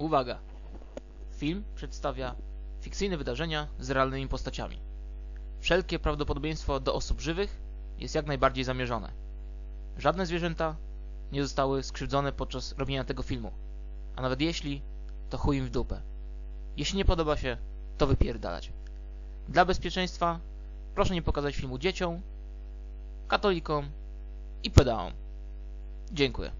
Uwaga! Film przedstawia fikcyjne wydarzenia z realnymi postaciami. Wszelkie prawdopodobieństwo do osób żywych jest jak najbardziej zamierzone. Żadne zwierzęta nie zostały skrzywdzone podczas robienia tego filmu. A nawet jeśli, to chuj im w dupę. Jeśli nie podoba się, to wypierdalać. Dla bezpieczeństwa proszę nie pokazać filmu dzieciom, katolikom i pedałom. Dziękuję.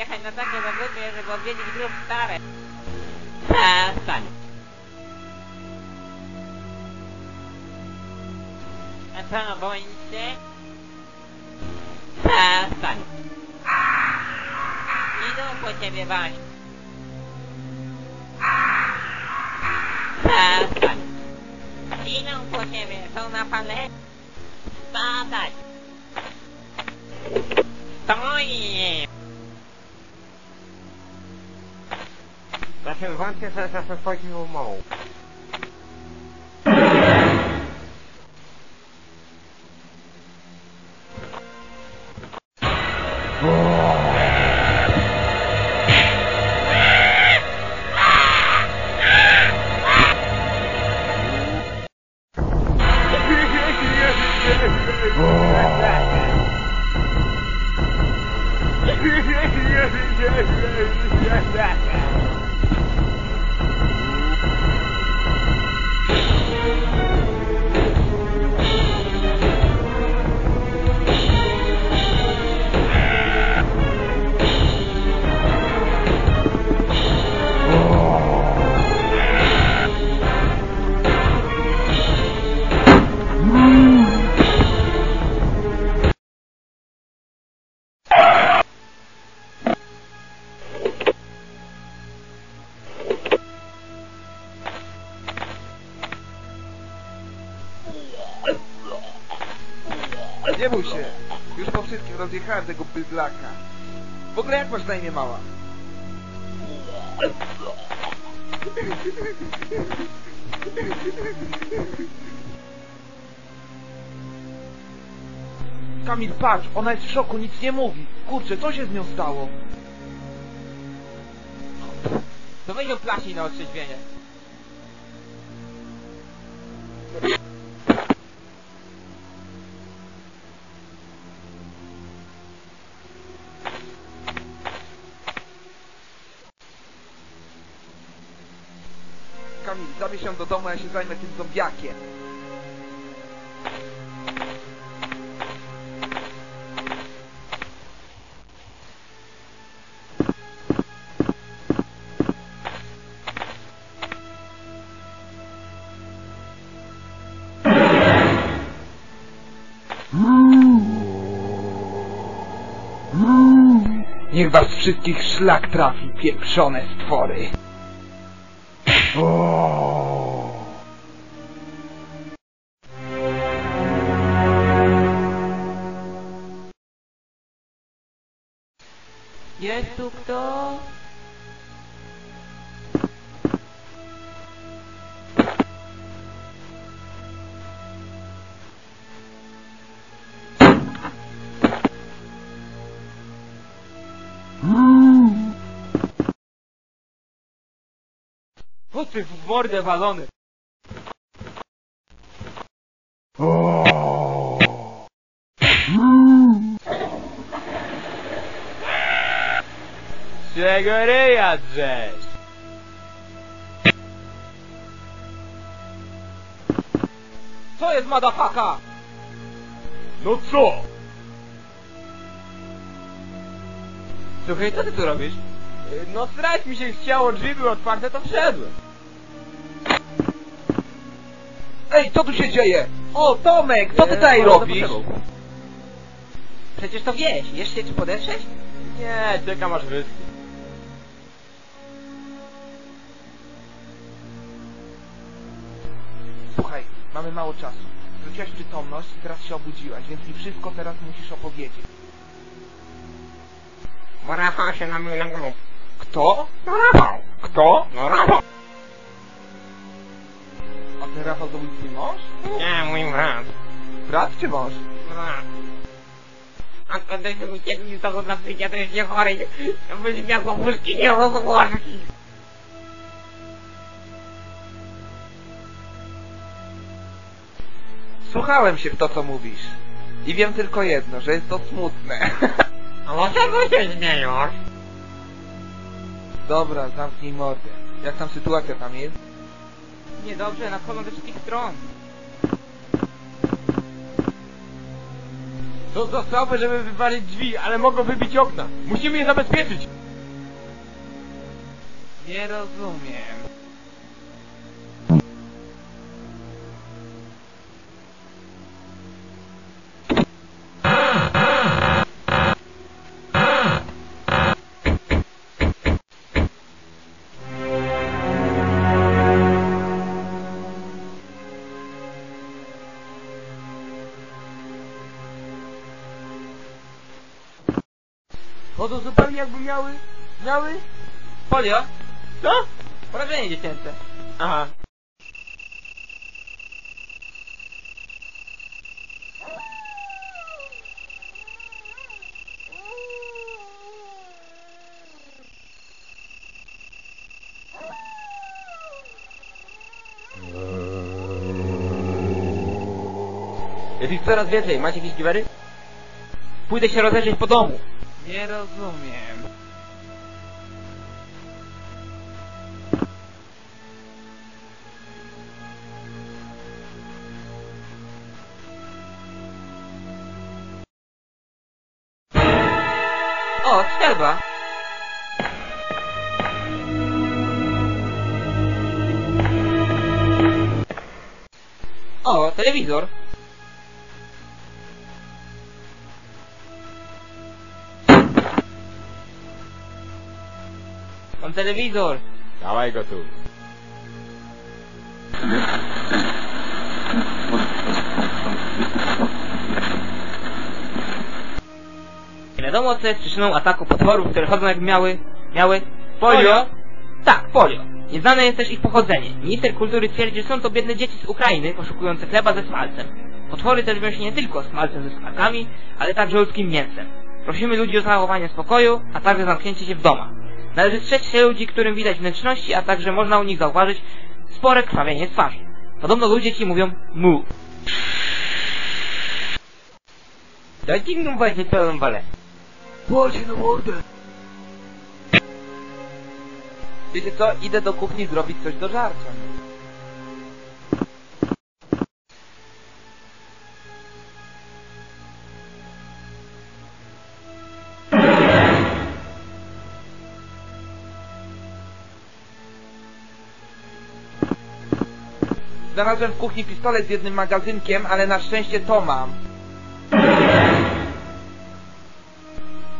Cholera, jechać na takie zawody, żeby odwiedzić grób stary. Przestań. A co, boisz się? Przestań. Idą po ciebie, Waś. Przestań. Idą po ciebie, są na palecie. Spadać. Stoi. Ja się wątpię, że ja się swoją małą. Nie bój się. Już po wszystkim rozjechałem tego bydlaka. W ogóle jak masz na imię mała? Kamil, patrz, ona jest w szoku, nic nie mówi. Kurczę, co się z nią stało? To weź ją plaśnij na otrzeźwienie. Zabierz ją do domu, ja się zajmę tym zombiakiem. Niech was wszystkich szlak trafi, pieprzone stwory. Jest tu kto? kucyk w mordę walony. Czego ryja drzesz? Co jest madafaka? No co? Słuchaj, co ty tu robisz? No strać mi się chciało, drzwi były otwarte, to wszedłem. Ej, co tu się dzieje? O, Tomek, co ty tutaj robisz? Przecież to wieś, jeszcze czy podeszłeś? Nie, czekam aż wyschnie. Słuchaj, mamy mało czasu. Wróciłaś przytomność i teraz się obudziłaś, więc mi wszystko teraz musisz opowiedzieć. Bo Rafał się na mnie nagrał. Kto? No Rafał! Kto? No Rafał! Ten Rafał to mój twój mąż? Nie, mój brat. Brat czy mąż? Brat. A kiedyś uciekli z domu dla psychiatrycznie chorej. Byś miał łóżki nie rozłożki. Słuchałem się w to, co mówisz. I wiem tylko jedno, że jest to smutne. A dlaczego się śmiejesz? Dobra, zamknij mordę. Jak tam sytuacja tam jest? Niedobrze, nadchodzą ze wszystkich stron. To za słabe, żeby wywalić drzwi, ale mogą wybić okna. Musimy je zabezpieczyć. Nie rozumiem. Chodzą zupełnie jakby miały... miały... Polio? Co? Porażenie dziecięce. Aha. Jest ich coraz więcej. Macie jakieś giwery? Pójdę się rozejrzeć po domu. Nie rozumiem. O, strzelba. O, telewizor. Mam telewizor. Dawaj go tu. Nie wiadomo co jest przyczyną ataku potworów, które chodzą jak miały... miały... Polio? Tak, polio. Nieznane jest też ich pochodzenie. Minister kultury twierdzi, że są to biedne dzieci z Ukrainy poszukujące chleba ze smalcem. Potwory też żywią się nie tylko smalcem ze składkami, ale także ludzkim mięsem. Prosimy ludzi o zachowanie spokoju, a także zamknięcie się w domach. Należy strzec się ludzi, którym widać wnętrzności, a także można u nich zauważyć spore krwawienie twarzy. Podobno ludzie ci mówią mu. Dajcie mi właśnie pełną walę. Płacie na mordę! Wiecie co? Idę do kuchni zrobić coś do żarcia. Znalazłem w kuchni pistolet z jednym magazynkiem, ale na szczęście to mam.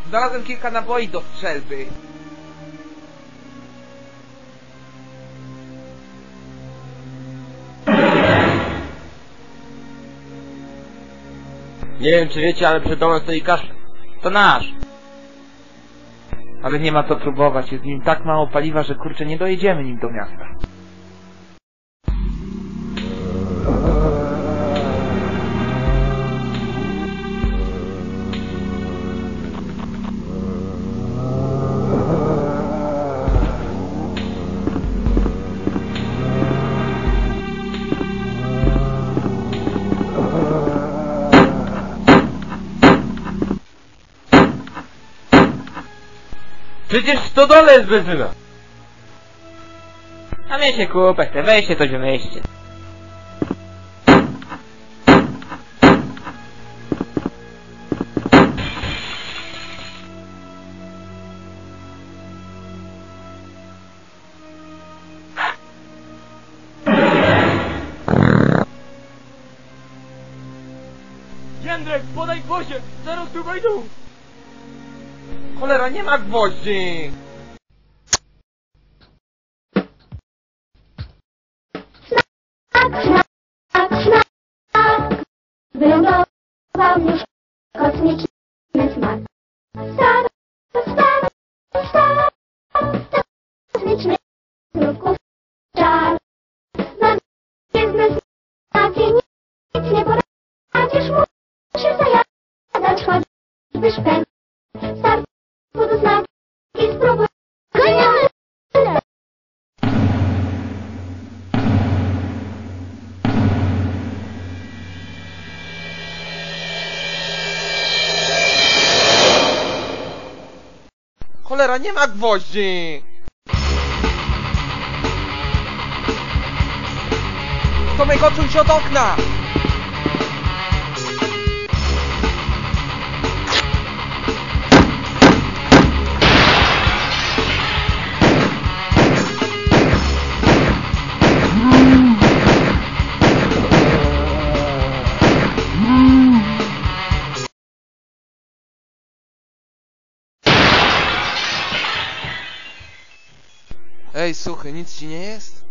Znalazłem kilka naboi do strzelby. Nie wiem czy wiecie, ale przed domem stoi kaszel. To nasz. Ale nie ma co próbować, jest nim tak mało paliwa, że kurczę nie dojedziemy nim do miasta. Przecież w stodole jest benzyna! A mnie się kupek, te wejście to wymyślcie. Jędrek, podaj gwoździe! Zaraz tu wejdą! Cholera, nie ma gwoździ! Smak, smak, smak. Wylądował już kosmiczny smak. Star, star, star. Kosmiczny znów czar. Na gwiezdne stacje nic nie poradzisz. Musisz zajadać choćby szpęd. Cholera, nie ma gwoździ! Tomek, odsuń się od okna! Ci nie jest?